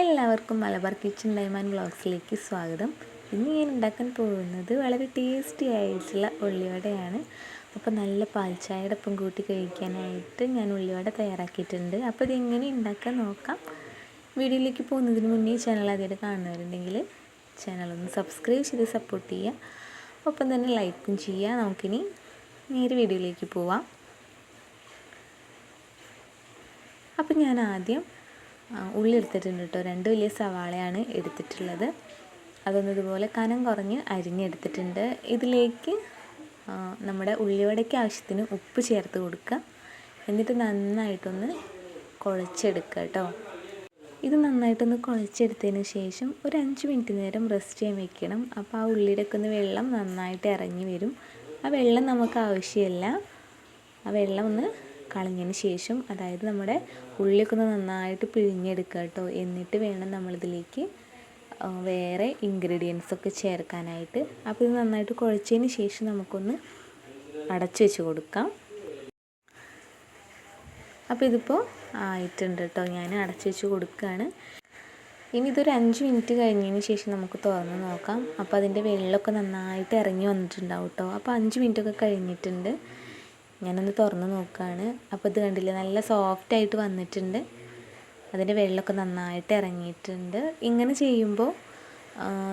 എല്ലാവർക്കും മലബാർ കിച്ചൺ ഡൈമാൻ ബ്ലോഗ്സിലേക്ക് സ്വാഗതം. ഇന്ന് ഞാൻ ഉണ്ടാക്കാൻ പോകുന്നത് വളരെ ടേസ്റ്റി ആയിട്ടുള്ള ഉള്ളിവടയാണ്. അപ്പോൾ നല്ല പാൽച്ചായയുടെ ഒപ്പം കൂട്ടി കഴിക്കാനായിട്ട് ഞാൻ ഉള്ളിവട തയ്യാറാക്കിയിട്ടുണ്ട്. അപ്പോൾ ഇതെങ്ങനെ ഉണ്ടാക്കാൻ നോക്കാം. വീഡിയോയിലേക്ക് പോകുന്നതിന് മുന്നേ ചാനൽ ആദ്യമായിട്ട് കാണുന്നവരുണ്ടെങ്കിൽ ചാനലൊന്ന് സബ്സ്ക്രൈബ് ചെയ്ത് സപ്പോർട്ട് ചെയ്യുക. ഒപ്പം തന്നെ ലൈക്കും ചെയ്യുക. നമുക്കിനി നേരെ വീഡിയോയിലേക്ക് പോവാം. അപ്പം ഞാൻ ആദ്യം ഉള്ളി എടുത്തിട്ടുണ്ട് കേട്ടോ രണ്ട് വലിയ സവാളയാണ് എടുത്തിട്ടുള്ളത്. അതൊന്നും ഇതുപോലെ കനം കുറഞ്ഞ് അരിഞ്ഞെടുത്തിട്ടുണ്ട്. ഇതിലേക്ക് നമ്മുടെ ഉള്ളിവടയ്ക്ക് ആവശ്യത്തിന് ഉപ്പ് ചേർത്ത് കൊടുക്കുക. എന്നിട്ട് നന്നായിട്ടൊന്ന് കുഴച്ചെടുക്കുക കേട്ടോ ഇത് നന്നായിട്ടൊന്ന് കുഴച്ചെടുത്തതിന് ശേഷം ഒരു അഞ്ച് മിനിറ്റ് നേരം റെസ്റ്റ് ചെയ്യാൻ വെക്കണം. അപ്പോൾ ആ ഉള്ളിയുടെ ഒക്കെ ഒന്ന് വെള്ളം നന്നായിട്ട് ഇറങ്ങി വരും. ആ വെള്ളം നമുക്ക് ആവശ്യമില്ല. ആ വെള്ളം ഒന്ന് കളഞ്ഞതിന് ശേഷം അതായത് നമ്മുടെ ഉള്ളിയൊക്കെ ഒന്ന് നന്നായിട്ട് പിഴിഞ്ഞെടുക്കുക കേട്ടോ. എന്നിട്ട് വേണം നമ്മളിതിലേക്ക് വേറെ ഇൻഗ്രീഡിയൻസ് ഒക്കെ ചേർക്കാനായിട്ട്. അപ്പോൾ ഇത് നന്നായിട്ട് കുഴച്ചതിന് ശേഷം നമുക്കൊന്ന് അടച്ചു വെച്ച് കൊടുക്കാം. അപ്പോൾ ഇതിപ്പോൾ ആയിട്ടുണ്ട് കേട്ടോ. ഞാൻ അടച്ചു വെച്ച് കൊടുക്കുകയാണ്. ഇനി ഇതൊരു അഞ്ച് മിനിറ്റ് കഴിഞ്ഞതിന് ശേഷം നമുക്ക് തുറന്ന് നോക്കാം. അപ്പോൾ അതിന്റെ വെള്ളമൊക്കെ നന്നായിട്ട് ഇറങ്ങി വന്നിട്ടുണ്ടാവും കേട്ടോ. അപ്പോൾ അഞ്ച് മിനിറ്റൊക്കെ കഴിഞ്ഞിട്ടുണ്ട്. ഞാനൊന്ന് തുറന്ന് നോക്കുകയാണ് അപ്പോൾ ഇത് കണ്ടില്ലേ നല്ല സോഫ്റ്റ് ആയിട്ട് വന്നിട്ടുണ്ട്. അതിന്റെ വെള്ളമൊക്കെ നന്നായിട്ട് ഇറങ്ങിയിട്ടുണ്ട്. ഇങ്ങനെ ചെയ്യുമ്പോൾ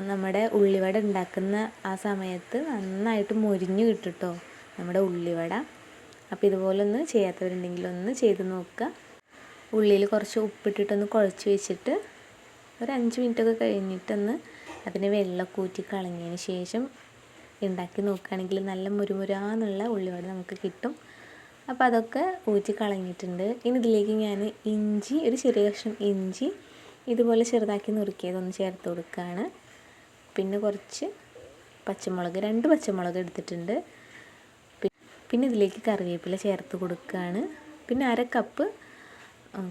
നമ്മുടെ ഉള്ളിവട ഉണ്ടാക്കുന്ന ആ സമയത്ത് നന്നായിട്ട് മൊരിഞ്ഞു കിട്ടും നമ്മുടെ ഉള്ളിവട. അപ്പോൾ ഇതുപോലെ ഒന്ന് ചെയ്യാത്തവരുണ്ടെങ്കിൽ ഒന്ന് ചെയ്ത് നോക്കുക. ഉള്ളിയിൽ കുറച്ച് ഉപ്പിട്ടിട്ടൊന്ന് കുഴച്ച് വെച്ചിട്ട് ഒരു അഞ്ച് മിനിറ്റൊക്കെ കഴിഞ്ഞിട്ടൊന്ന് അതിന് വെള്ളമൊക്കെ ഊറ്റി കളഞ്ഞതിന് ശേഷം ഉണ്ടാക്കി നോക്കുകയാണെങ്കിൽ നല്ല മുരുമുരാന്നുള്ള ഉള്ളിവട നമുക്ക് കിട്ടും. അപ്പോൾ അതൊക്കെ ഊറ്റി കളഞ്ഞിട്ടുണ്ട്. ഇനി ഇതിലേക്ക് ഞാൻ ഇഞ്ചി ഒരു ചെറിയ കഷ്ണം ഇഞ്ചി ഇതുപോലെ ചെറുതാക്കി നുറുക്കിയതൊന്ന് ചേർത്ത് കൊടുക്കുകയാണ്. പിന്നെ കുറച്ച് പച്ചമുളക് രണ്ട് പച്ചമുളക് എടുത്തിട്ടുണ്ട്. പിന്നെ ഇതിലേക്ക് കറിവേപ്പില ചേർത്ത് കൊടുക്കുകയാണ്. പിന്നെ അര കപ്പ്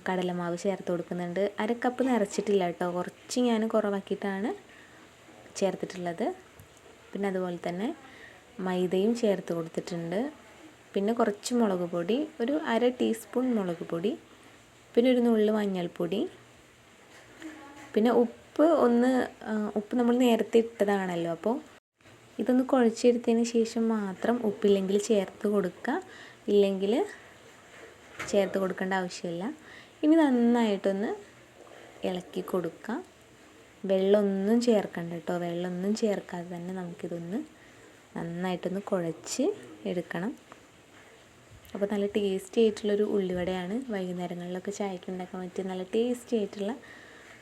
കടലമാവ് ചേർത്ത് കൊടുക്കുന്നുണ്ട്. അര കപ്പ് നിറച്ചിട്ടില്ല കേട്ടോ. കുറച്ച് ഞാൻ കുറവാക്കിയിട്ടാണ് ചേർത്തിട്ടുള്ളത്. പിന്നെ അതുപോലെ തന്നെ മൈദയും ചേർത്ത് കൊടുത്തിട്ടുണ്ട്. പിന്നെ കുറച്ച് മുളക് പൊടി ഒരു അര ടീസ്പൂൺ മുളക് പൊടി പിന്നെ ഒരു നുള്ളു മഞ്ഞൾപ്പൊടി. പിന്നെ ഉപ്പ് ഒന്ന് ഉപ്പ് നമ്മൾ നേരത്തെ ഇട്ടതാണല്ലോ അപ്പോൾ ഇതൊന്ന് കുഴച്ചെടുത്തതിന് ശേഷം മാത്രം ഉപ്പില്ലെങ്കിൽ ചേർത്ത് കൊടുക്കുക. ഇല്ലെങ്കിൽ ചേർത്ത് കൊടുക്കേണ്ട ആവശ്യമില്ല. ഇനി നന്നായിട്ടൊന്ന് ഇളക്കി കൊടുക്കുക. വെള്ളമൊന്നും ചേർക്കണ്ട കേട്ടോ. വെള്ളമൊന്നും ചേർക്കാതെ തന്നെ നമുക്കിതൊന്ന് നന്നായിട്ടൊന്ന് കുഴച്ച് എടുക്കണം. അപ്പോൾ നല്ല ടേസ്റ്റി ആയിട്ടുള്ളൊരു ഉള്ളിവടയാണ്. വൈകുന്നേരങ്ങളിലൊക്കെ ചായക്ക് ഉണ്ടാക്കാൻ പറ്റിയ നല്ല ടേസ്റ്റി ആയിട്ടുള്ള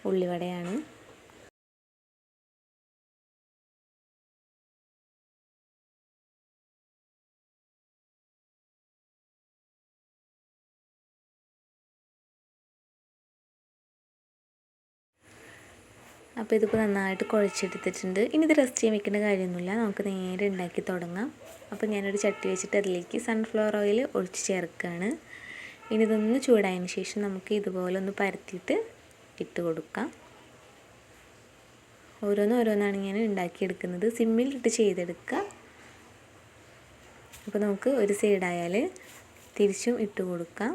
ഉള്ളിവടയാണ്. അപ്പോൾ ഇതിപ്പോൾ നന്നായിട്ട് കുഴച്ചെടുത്തിട്ടുണ്ട്. ഇനി ഇത് റെസ്റ്റ് ചെയ്യാൻ വെക്കേണ്ട കാര്യമൊന്നുമില്ല. നമുക്ക് നേരെ ഉണ്ടാക്കി തുടങ്ങാം. അപ്പോൾ ഞാനൊരു ചട്ടി വെച്ചിട്ട് അതിലേക്ക് സൺഫ്ലവർ ഓയിൽ ഒഴിച്ച് ചേർക്കുകയാണ്. ഇനി ഇതൊന്ന് ചൂടായതിന് ശേഷം നമുക്ക് ഇതുപോലെ ഒന്ന് പരത്തിയിട്ട് ഇട്ട് കൊടുക്കാം. ഓരോന്ന് ഓരോന്നാണ് ഞാൻ ഉണ്ടാക്കിയെടുക്കുന്നത്. സിമ്മിലിട്ട് ചെയ്തെടുക്കുക. അപ്പോൾ നമുക്ക് ഒരു സൈഡായാൽ തിരിച്ചും ഇട്ട് കൊടുക്കാം.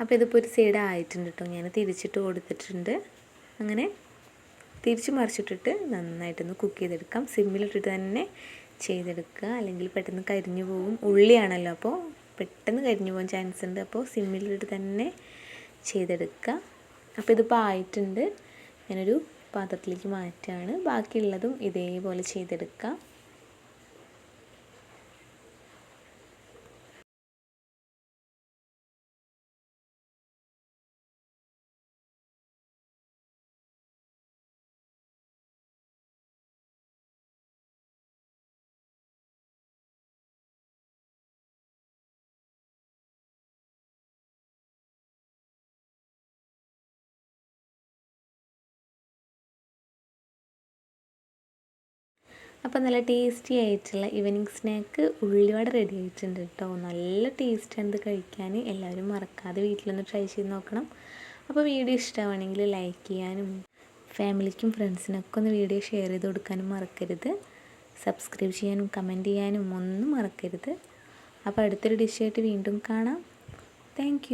അപ്പോൾ ഇതിപ്പോൾ ഒരു സൈഡ് ആയിട്ടുണ്ട് കേട്ടോ ഞാൻ തിരിച്ചിട്ട് കൊടുത്തിട്ടുണ്ട്. അങ്ങനെ തിരിച്ച് മറിച്ചിട്ടിട്ട് നന്നായിട്ടൊന്ന് കുക്ക് ചെയ്തെടുക്കാം. സിമ്മിലിട്ടിട്ട് തന്നെ ചെയ്തെടുക്കുക. അല്ലെങ്കിൽ പെട്ടെന്ന് കരിഞ്ഞു പോകും ഉള്ളിയാണല്ലോ അപ്പോൾ പെട്ടെന്ന് കരിഞ്ഞു പോകാൻ ചാൻസ് ഉണ്ട്. അപ്പോൾ സിമ്മിലിട്ട് തന്നെ ചെയ്തെടുക്കുക. അപ്പോൾ ഇതിപ്പോൾ ആയിട്ടുണ്ട്. ഞാനൊരു പാത്രത്തിലേക്ക് മാറ്റുകയാണ് ബാക്കിയുള്ളതും ഇതേപോലെ ചെയ്തെടുക്കുക അപ്പോൾ നല്ല ടേസ്റ്റി ആയിട്ടുള്ള ഈവനിങ് സ്നാക്ക് ഉള്ളിവട റെഡി ആയിട്ടുണ്ട് കേട്ടോ നല്ല ടേസ്റ്റാണ് ഇത് കഴിക്കാൻ. എല്ലാവരും മറക്കാതെ വീട്ടിലൊന്ന് ട്രൈ ചെയ്ത് നോക്കണം. അപ്പോൾ വീഡിയോ ഇഷ്ടമാണെങ്കിൽ ലൈക്ക് ചെയ്യാനും ഫാമിലിക്കും ഫ്രണ്ട്സിനൊക്കെ ഒന്ന് വീഡിയോ ഷെയർ ചെയ്ത് കൊടുക്കാനും മറക്കരുത്. സബ്സ്ക്രൈബ് ചെയ്യാനും കമന്റ് ചെയ്യാനും ഒന്നും മറക്കരുത്. അപ്പോൾ അടുത്തൊരു ഡിഷായിട്ട് വീണ്ടും കാണാം. താങ്ക്